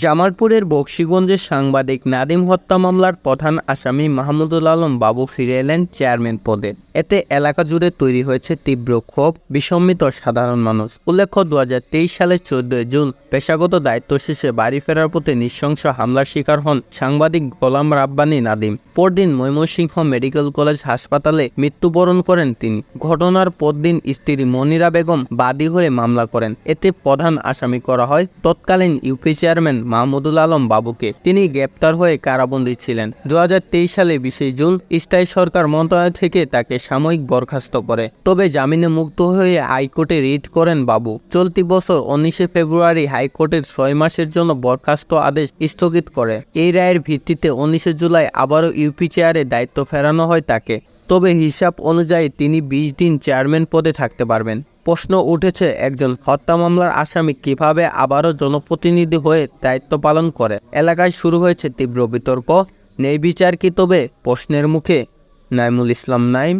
জামালপুরের বক্সিগঞ্জের সাংবাদিক নাদিম হত্যা মামলার প্রধান আসামি মাহমুদুল আলম বাবু ফিরে এলেন চেয়ারম্যান পদে। এতে এলাকা জুড়ে তৈরি হয়েছে তীব্র ক্ষোভ বিষম্মিত সাধারণ মানুষ। উল্লেখ্য দু হাজার তেইশ সালের চোদ্দই জুন পেশাগত দায়িত্ব শেষে বাড়ি ফেরার পথে নৃশংস হামলার শিকার হন সাংবাদিক গোলাম রাব্বানি নাদিম। পরদিন ময়মনসিংহ মেডিকেল কলেজ হাসপাতালে মৃত্যুবরণ করেন তিনি। ঘটনার পরদিন স্ত্রী মনিরা বেগম বাদী হয়ে মামলা করেন। এতে প্রধান আসামি করা হয় তৎকালীন ইউপি চেয়ারম্যান মাহমুদুল আলম বাবুকে। তিনি গ্রেপ্তার হয়ে কারাবন্দী ছিলেন। দু সালে বিশে জুন স্থায়ী সরকার মন্ত্রণালয় থেকে তাকে সাময়িক বরখাস্ত করে। তবে জামিনে মুক্ত হয়ে হাইকোর্টে রিট করেন বাবু। চলতি বছর উনিশে ফেব্রুয়ারি হাইকোর্টের ছয় মাসের জন্য বরখাস্ত আদেশ স্থগিত করে। এই রায়ের ভিত্তিতে উনিশে জুলাই আবারও ইউপি চেয়ারে দায়িত্ব ফেরানো হয় তাকে। তবে হিসাব অনুযায়ী তিনি বিশ দিন চেয়ারম্যান পদে থাকতে পারবেন। প্রশ্ন উঠেছে একজন হত্যা মামলার আসামি কীভাবে আবারও জনপ্রতিনিধি হয়ে দায়িত্ব পালন করে। এলাকায় শুরু হয়েছে তীব্র বিতর্ক, নেই বিচার কি তবে প্রশ্নের মুখে। নাইমুল ইসলাম, নাইম।